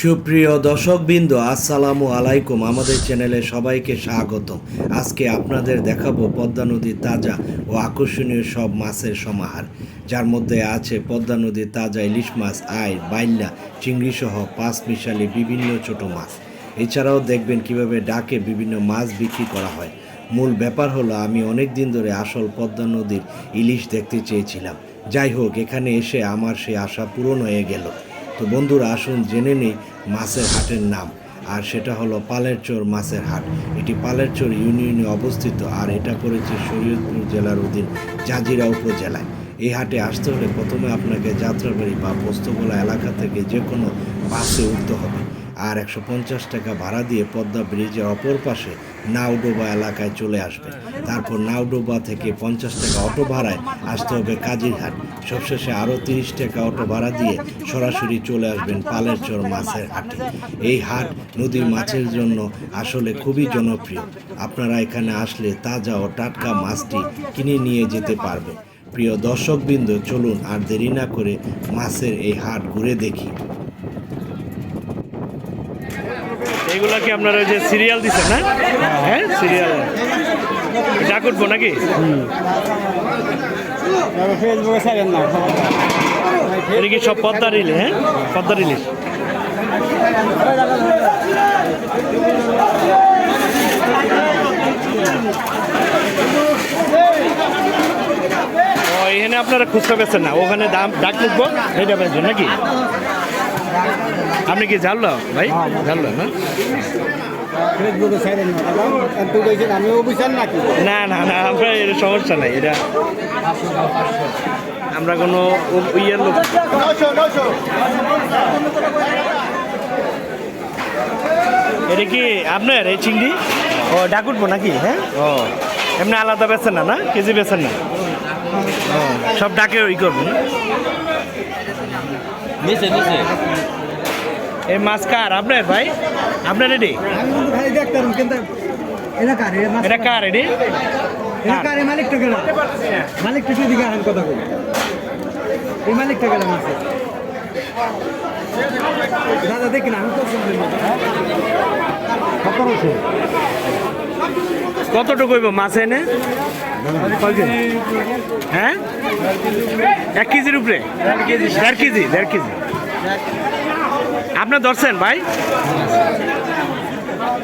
সুপ্রিয় দর্শকবৃন্দ, আসসালামু আলাইকুম। আমাদের চ্যানেলে সবাইকে স্বাগত আজকে আপনাদের দেখাবো পদ্মা নদীর তাজা ও আকর্ষণীয় সব মাছের সমাহার, যার মধ্যে আছে পদ্মা নদীর তাজা ইলিশ মাছ আয় বাইল্লা চিংড়ি সহ পাঁচ মিশালি বিভিন্ন ছোট মাছ। এছাড়াও দেখবেন কীভাবে ডাকে বিভিন্ন মাছ বিক্রি করা হয়। মূল ব্যাপার হলো, আমি অনেক দিন ধরে আসল পদ্মা নদীর ইলিশ দেখতে চেয়েছিলাম। যাই হোক, এখানে এসে আমার সেই আশা পূরণ হয়ে গেল। তো বন্ধুরা, আসুন জেনে নিই মাছের হাটের নাম। আর সেটা হলো পালেরচর মাছের হাট। এটি পালেরচর ইউনিয়নে অবস্থিত আর এটা পড়েছে শরীয়তপুর জেলার অধীন জাজিরা উপজেলায়। এই হাটে আসতে হলে প্রথমে আপনাকে যাত্রাবাড়ি বা পোস্তগোলা এলাকা থেকে যে কোনো বাসে উঠতে হবে। আর একশো পঞ্চাশ টাকা ভাড়া দিয়ে পদ্মা ব্রিজের অপর পাশে নাওডোবা এলাকায় চলে আসবে। তারপর নাওডোবা থেকে পঞ্চাশ টাকা অটো ভাড়ায় আসতে হবে কাজিরহাট। সবশেষে আরও তিরিশ টাকা অটো ভাড়া দিয়ে সরাসরি চলে আসবেন পালেরচর মাছের হাটে। এই হাট নদীর মাছের জন্য আসলে খুবই জনপ্রিয়। আপনারা এখানে আসলে তাজা ও টাটকা মাছটি কিনে নিয়ে যেতে পারবেন। প্রিয় দর্শকবৃন্দ, চলুন আর দেরি না করে মাছের এই হাট ঘুরে দেখি এইগুলা কি আপনারা ওই যে সিরিয়াল দিচ্ছেন না? হ্যাঁ সিরিয়াল। ডাক উঠবো নাকি? এটা কি সব পদ্মা রিলে হ্যাঁ? পদ্মা রিলিজ ও, এখানে আপনারা খুচরা বেচেন না। ওখানে দাম ডাক উঠবো এটা নাকি? আপনি কি জানলো ভাই? জানলো না? ফেসবুকে ছাড়েন না। না না না আমরা এর সমস্যা নাই এটা আমরা কোনো ও- ইয়ের লোক এটা কি আপনার এই চিংড়ি? ও ডাকুটবো নাকি হ্যাঁ? ও এমনি আলাদা বেছেন না না? কেজি বেছেন না? সব ডাকে ই করবেন। নিচে নিচে। এই মাছ কার? আপনার ভাই? আপনার কিন্তু এটা কার? এই মালিকটা গেল মালিকটা কি দিকে আহেন কথা বলি এই মালিকটা গেল মাছে। দাদা দেখি না আমি তো কতটুকু মাছ এনে? হ্যাঁ? এক কেজির উপরে? দেড় কেজি দেড় কেজি। আপনার ধরছেন ভাই?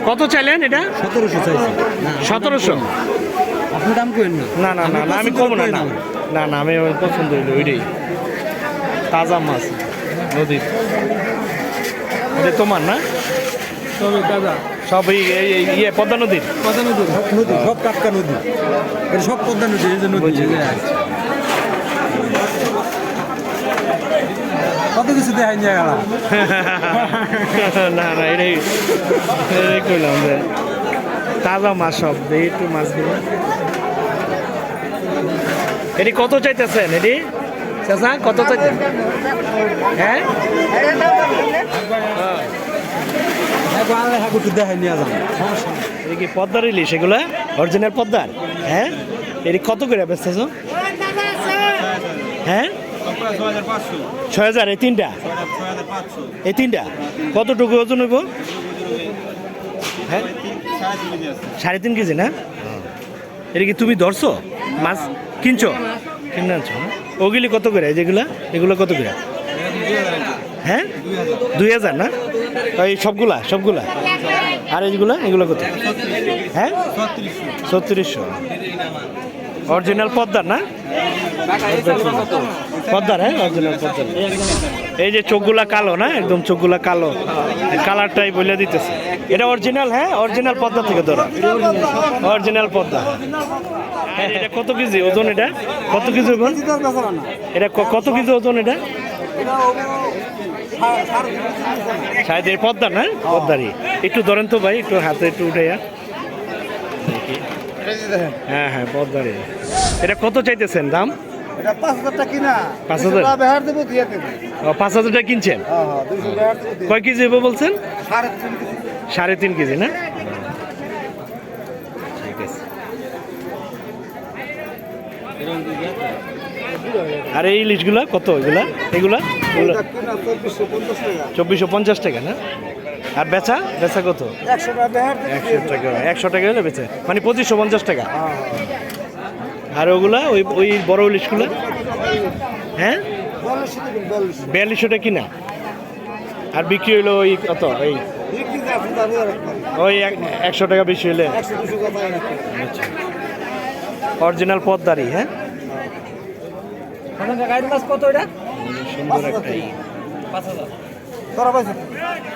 কত চাইলেন এটা? সতেরোশো চাইছি। সতেরোশো। আপনি দাম করেন না। না না না না আমি কমবো না না। না। না আমি ওই পছন্দ হইল ওইটাই। তাজা মাছ নদীর। এটা তোমার না? তবে দাদা সব এই এই- এই ইয়ে পদ্মা নদীর? পদ্মা নদী নদী সব টাটকা নদী। এটা সব পদ্মা নদী এই যে নদী বুঝছি। এই যে আছে। কত কিছু দেখাই যায় না না এটাই এটাই কইলাম যে তাজা মাছ সব একটু মাছগুলো এটি কত চাইতেছেন এটি? চাচা কত চাইতেন হ্যাঁ? ইলিশ অরিজিনাল হ্যাঁ? কত হ্যাঁ? হাজার, এই তিনটা? এই তিনটা? কতটুকু ওজন হইব হ্যাঁ? সাড়ে তিন কেজি, না? এটা কি তুমি ধরছো? মাছ কিনছো? কিনে? ওগুলি কত করে? যেগুলা, এগুলো কত করে? হ্যাঁ? দুই হাজার, না? ওই সবগুলা সবগুলা। আর এইগুলা এগুলো কত? হ্যাঁ? ছত্রিশশো। অরিজিনাল পদ্মার না? পদ্মার হ্যাঁ অরিজিনাল পদ্মার। এই যে চোখগুলা কালো না? একদম চোখগুলা কালো। কালারটাই বলে দিতেছে। এটা অরিজিনাল হ্যাঁ? অরিজিনাল পদ্মা থেকে ধরো। অরিজিনাল পদ্মা। হ্যাঁ, এটা কত কেজি ওজন এটা? কত কেজি ওজন? এটা কত কেজি ওজন এটা? সাড়ে তিন পদ্মার না? পদ্মারই। একটু ধরেন তো ভাই একটু হাতে একটু উঠাইয়া। হ্যাঁ হ্যাঁ পদ্মারই। এটা কত চাইতেছেন দাম? পাঁচ হাজার টাকা কিনছেন? হ্যাঁ হ্যাঁ কয় কেজি হবে বলছেন? সাড়ে তিন কেজি না? ঠিক আছে। আর এই ইলিশগুলা কত এগুলা? এগুলো? চব্বিশশো পঞ্চাশ টাকা। না? আর বেচা? বেচা কত? একশো টাকা একশো টাকা। হলে বেচা। মানে পঁচিশশো পঞ্চাশ টাকা? আর ওগুলা ওই ওই বড় ইলিশগুলো? হ্যাঁ? বিয়াল্লিশশো টাকা কিনা? আর বিক্রি হইল ওই কত? ওই ওই একশো টাকা বেশি হইলে? অরিজিনাল পদ্মারি হ্যাঁ? কত এটা? সুন্দর একটা ই।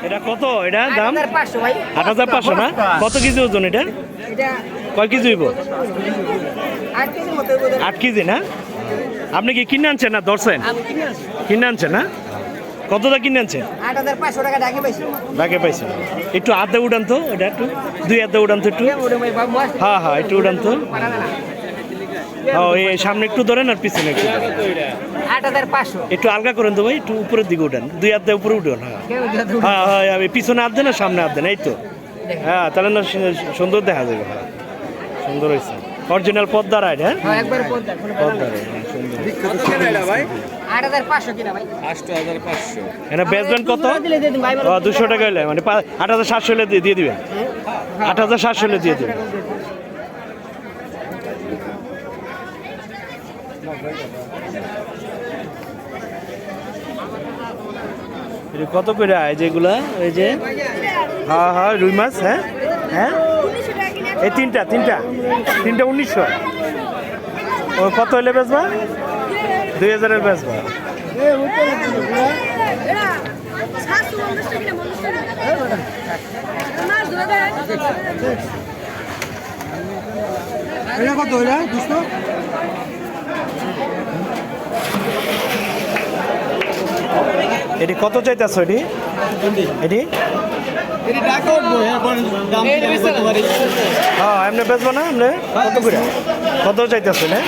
এটা কত? এটা দাম? আট হাজার পাঁচশো। না? কত কেজি ওজন এটা? কয় কেজি হইব? আট কেজি না? আপনি কি কিনে আনছেন না ধরছেন? কিনে আনছেন না? কতটা কিনে আনছেন? ডাকে পাইছেন। একটু আধা উড়ান তো এটা একটু। দুই আধা উড়ান তো একটু। হ্যাঁ হ্যাঁ একটু উড়ান তো। ও এই সামনে একটু ধরেন আর পিছনে একটু। আট হাজার পাঁচশো। একটু আলগা করেন তো ভাই একটু উপরের দিকে উঠান। দুই আধা উপরে উঠান হ্যাঁ। কেউ হ্যাঁ হ্যাঁ আমি পিছনে আধ দেন আর সামনে আধ দেন এই তো। হ্যাঁ তাহলে না সুন্দর দেখা যাবে হ্যাঁ। সুন্দর হয়েছে। অরিজিনাল পদ্মা রাইড হ্যাঁ? হ্যাঁ, একবার পদ্মা পদ্মা রাইড হ্যাঁ, সুন্দর। আট হাজার পাঁচশো কিনা ভাই? এখানে বেচবেন কত? দুশো দিলে দিয়ে দিন ভাই ও দুশো টাকা হলে মানে পা- আট হাজার সাতশো হলে দিয়ে দিবেন। আট হাজার সাতশো হলে দিয়ে দিবেন। কত করে এই যেগুলা? এই যে? হ্যাঁ হ্যাঁ রুই মাছ হ্যাঁ? হ্যাঁ? এই তিনটা তিনটা। তিনটা উনিশশো। ও, কত হলে বেচবা? দুই হাজারের বেচবা। কত এটা দুশো? এটি কত চাইতেছ এটি? এটি? হ্যাঁ এমনি বেচবো না এমনি কত করে? কত চাইতেছ না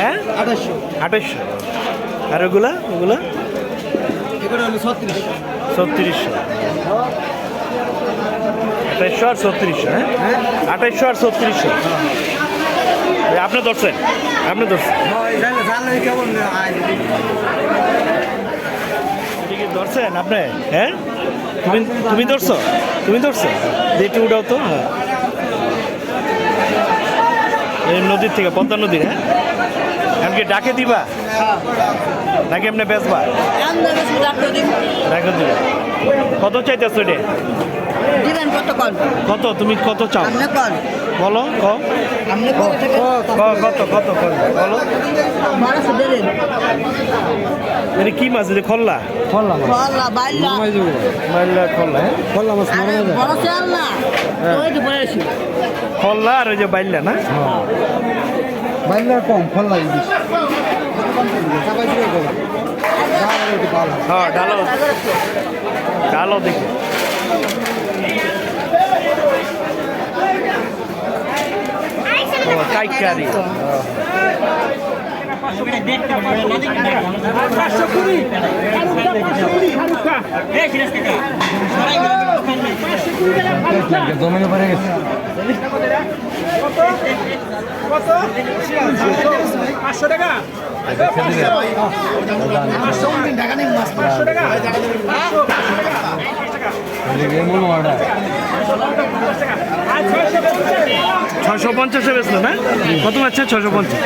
হ্যাঁ? আঠাশশো। আর ওগুলা? ওগুলা? ছত্রিশশো। আঠাইশশো আর ছত্রিশশো হ্যাঁ? আঠাইশশো আর ছত্রিশশো। আপনি ধরছেন? আপনি ধরছেন? ধরছেন আপনি? হ্যাঁ? তুমি তুমি ধরছো? তুমি ধরছো? যে একটু উঠাও তো হ্যাঁ। এই নদীর থেকে পদ্মা নদীর হ্যাঁ? এমনকি ডাকে দিবা? নাকি এমনি বেচবা? ডাকে দিবা। কত চাইতেছো দিবেন কত কত? তুমি কত চাও? বলো কত কত বলো। এটা কি মাছ এটা খল্লা? বাইলা মাইল্লা খল্লা হ্যাঁ? কল্লা মাছ আসি। খল্লা আর ওই যে বাইল্লা না? বাইলা কম কল্লা ইলিশ সবাই দিকে কম হ্যাঁ ডালো ডালো দেখি। ও কাইকারি জমিনে পড়ে গেছে। ছশো পঞ্চাশে বেচলো না কত আছে ছশো পঞ্চাশ?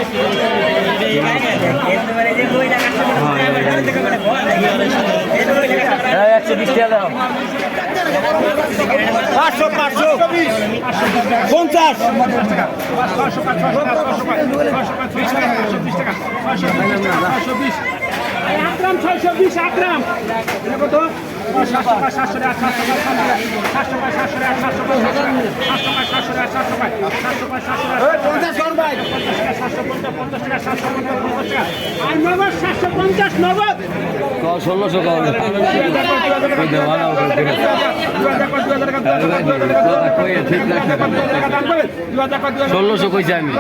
একশো বিশ টাকা পাঁচশো পাঁচশো। পঞ্চাশ। ছয়শো বিশ আগ্রাম এটা কত? সাতশো পাঁচ সাতশো নগদ ষোলোশো কইছি আমি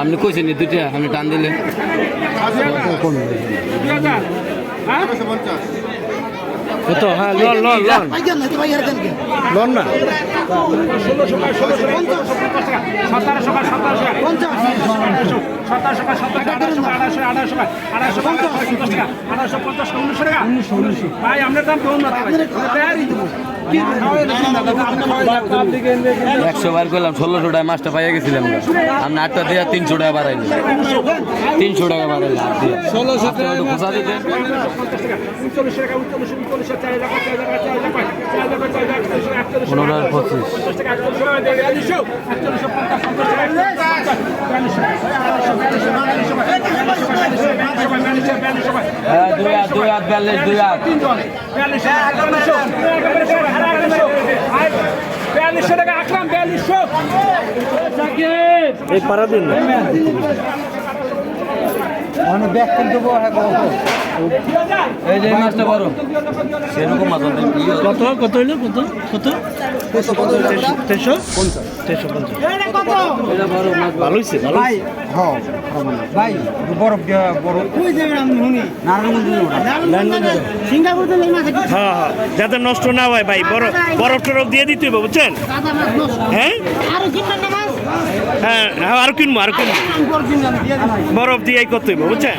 আপনি কইছেন দুইটা আপনি টান দিলে। কত হ্যাঁ লন লন লন লন না ভাই আপনার দাম কেমন না দেবো একশো বার করলাম ষোলোশো টাকা মাছটা পাইয়া গেছিলাম আমি আটটা দিয়ে তিনশো টাকা বাড়াইলাম তিনশো টাকা বাড়াইলাম ষোলোশো দিতে পনেরো পঁচিশ হ্যাঁ দুই হাত দুই হাত বিয়াল্লিশ দুই হাত বিয়াল্লিশশো টাকা আকরাম বিয়াল্লিশশো। এই পারা দিন মানে ব্যাগ কিনতে দেবো হ্যাঁ এই যে মাছটা বড়। সেরকম মাছ? কত কত হইল? কত কত? তেরোশো তেরোশো পঞ্চাশ। এটা বড় মাছ। ভালো ভাই হ্যাঁ ভাই বরফ দিয়া বরফ কই যাবেন আপনি শুনি হ্যাঁ হ্যাঁ। যাতে নষ্ট না হয় ভাই। বরফ বরফ টরফ দিয়ে দিতে হবে বুঝছেন? কাদা মাছ নষ্ট। হ্যাঁ? আরও কিনবেন না মাছ? হ্যাঁ হ্যাঁ আর কিনবো আর কিনবো। বরফ দিয়ে করতে বুঝছেন?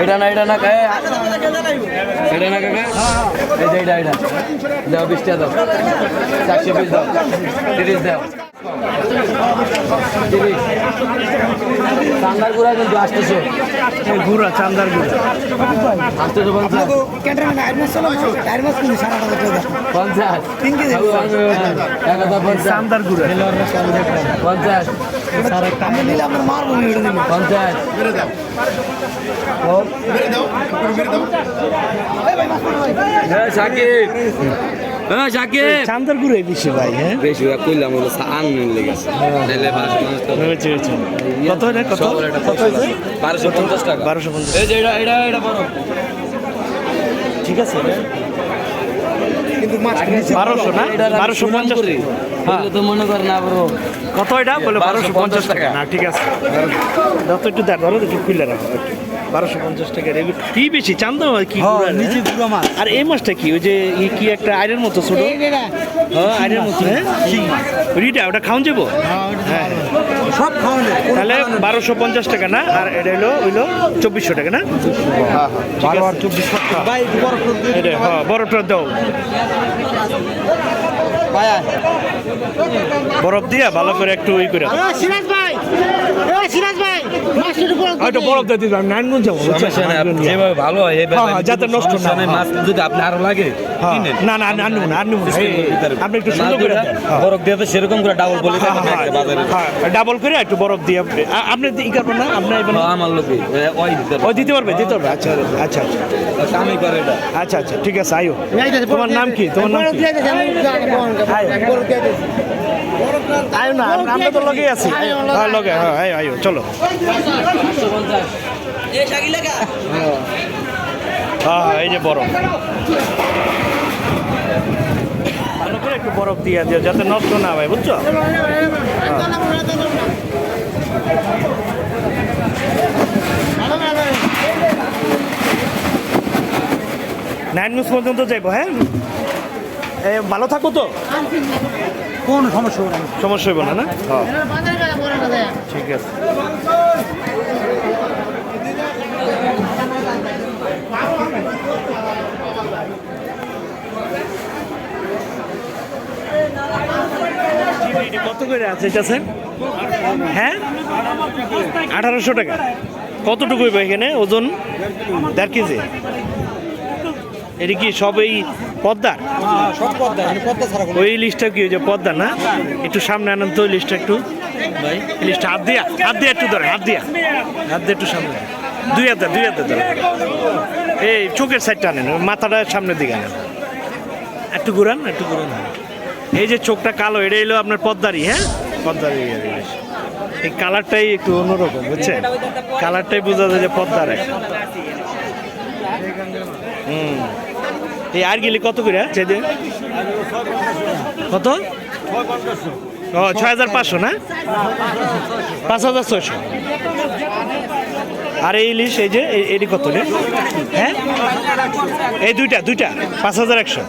এটা না এটা না এটা না কাকা যে এটা এটা দাও বিশ টাকা দাও। চারশো বিশ দাও। তিরিশ দাও। চান্দার গুড়া কিন্তু আসতেছে। গুড়া চান্দার গুড়া আসতেছে পঞ্চাশ। পঞ্চাশ। চান্দার গুড়া পঞ্চাশ। পঞ্চাশ। হ্যাঁ সাকিব। হ্যাঁ সাকিব। চান্দার গুড়াই বেশি ভাই হ্যাঁ? বেশি কইলাম হলো আন লেগেছে তাহলে মাছ মাছ তো হয়েছে হয়েছে। কত এটা কত? কত হয়েছে? টাকা। বারোশো পঞ্চাশ এই যে এটা এটা এটা বড়। ঠিক আছে হ্যাঁ। তো মনে করেন না কত এটা? বলে বারোশো পঞ্চাশ টাকা। না ঠিক আছে। একটু দেখ ধরো একটু খুলে রাখো বারোশো পঞ্চাশ টাকা কি বেশি? চান্দা কি গুড়া? নিচে দুটো মাছ। আর এই মাছটা কি? ওই যে ই কি একটা আইরের মতো ছোট? হ্যাঁ আইরের মতো। হ্যাঁ? রিটা ওটা খাওয়ান যাব? হ্যাঁ সব খাওয়ানো তাহলে বারোশো পঞ্চাশ টাকা না? আর এটা হলো হইল চব্বিশশো টাকা না? বারো আর হ্যাঁ বরফটা দাও। বরফ দিয়া ভালো করে একটু ই করে। দাও। সিরাজ ভাই! হয়তো বরফ দিয়ে দিলাম নারায়ণগঞ্জ যাব বুঝছেন? নারায়ণগঞ্জ যাব। যেভাবে ভালো হয় হ্যাঁ, হ্যাঁ, যাতে নষ্ট না হয়। মাছ যদি আপনি আরও লাগে হ্যাঁ, না না আর নেব না আর নেব আপনি একটু সুন্দর করে। বরফ দিয়ে তো সেরকম করে ডাবল বলে ডাবল করে একটু বরফ দিয়ে আপনি ই করবেন না? আপনি আমার লোকে ওই দিতে পারবে দিতে পারবে। আচ্ছা আচ্ছা আচ্ছা। আচ্ছা আচ্ছা ঠিক আছে আয়ো তোমার নাম কি তোমার নাম কি আয়ো না আমরা তো লগেই আছি হ্যাঁ লগে হ্যাঁ আয়ো আয়ো চলো হ্যাঁ হ্যাঁ এই যে বরফ ভালো করে একটু বরফ দিয়ে দিও যাতে নষ্ট না হয় বুঝছ নাইন নিউজ পর্যন্ত যাইবো হ্যাঁ? এ, ভালো থাকো তো। কোন সমস্যা হবে সমস্যা হইব না না? হ্যাঁ। ঠিক আছে। কত করে আছে এটা স্যার? হ্যাঁ? আঠারোশো টাকা। কতটুকু হইব এখানে ওজন? দেড় কেজি? এটা কি সব এই পদ্মার? ছাড়া ওই লিস্টটা কি ওই যে পদ্মা না? একটু সামনে আনন্দ ওই লিস্টটা একটু। ভাই? লিস্টটা হাত দিয়া হাত দিয়ে একটু ধরে হাত দিয়া। হাত দিয়ে একটু সামনে দুই হাতে দুই হাতে ধরে এই চোখের সাইডটা আনেন মাথাটা সামনের দিকে আনেন। একটু ঘুরান একটু ঘুরান। এই যে চোখটা কালো এটা এলো আপনার পদ্মারি হ্যাঁ? পদ্মারি ইলিশ এই কালারটাই একটু অন্যরকম বুঝছেন? কালারটাই বোঝা যায় যে পদ্মার হুম। এই আর গেলি কত করে? চেয়ে কত? ও ছয় হাজার পাঁচশো না? পাঁচ হাজার ছয়শো। আর এই ইলিশ এই যে এটি কত রে? হ্যাঁ? এই দুইটা দুইটা পাঁচ হাজার একশো।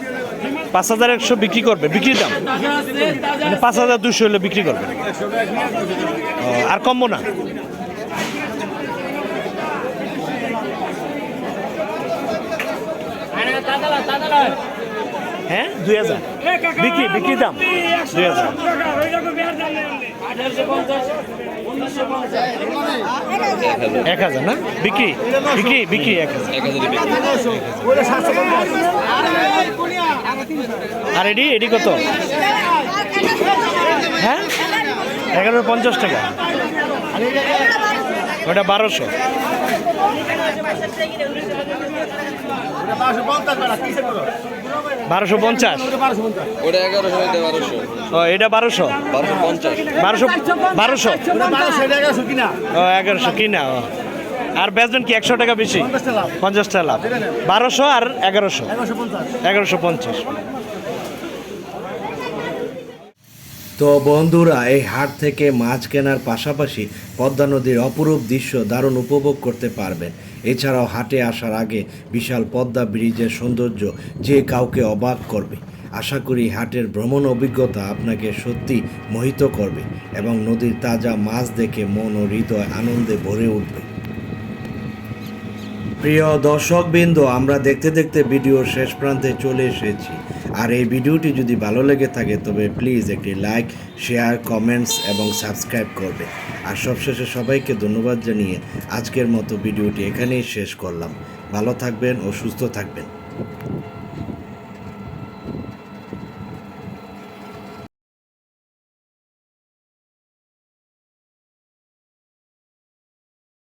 পাঁচ হাজার একশো বিক্রি করবে। বিক্রির দাম? মানে পাঁচ হাজার দুশো হলে বিক্রি করবে। আর কমবো না? হ্যাঁ? দুই হাজার। বিক্রি বিক্রির দাম? দুই হাজার। এক হাজার না? বিক্রি বিক্রি বিক্রি এক হাজার। আর এডি এডি কত? হ্যাঁ? এগারো পঞ্চাশ টাকা। ওটা বারোশো। বারোশো পঞ্চাশ। ওটা এগারোশো এটা বারোশো। ও এটা বারোশো। বারোশো পঞ্চাশ। বারোশো বারোশো। ও এগারোশো কিনা ও। আর বেচবেন কি একশো টাকা বেশি? পঞ্চাশ টাকা লাভ। বারোশো আর এগারোশো। এগারোশো পঞ্চাশ। তো বন্ধুরা, এই হাট থেকে মাছ কেনার পাশাপাশি পদ্মা নদীর অপরূপ দৃশ্য দারুণ উপভোগ করতে পারবেন। এছাড়াও হাটে আসার আগে বিশাল পদ্মা ব্রিজের সৌন্দর্য যে কাউকে অবাক করবে। আশা করি হাটের ভ্রমণ অভিজ্ঞতা আপনাকে সত্যি মোহিত করবে এবং নদীর তাজা মাছ দেখে মন ও হৃদয় আনন্দে ভরে উঠবে। প্রিয় দর্শকবৃন্দ, আমরা দেখতে দেখতে ভিডিওর শেষ প্রান্তে চলে এসেছি। আর এই ভিডিওটি যদি ভালো লেগে থাকে, তবে প্লিজ একটি লাইক শেয়ার কমেন্টস এবং সাবস্ক্রাইব করবে। আর সবশেষে সবাইকে ধন্যবাদ জানিয়ে আজকের মতো ভিডিওটি এখানেই শেষ করলাম। ভালো থাকবেন ও সুস্থ থাকবেন।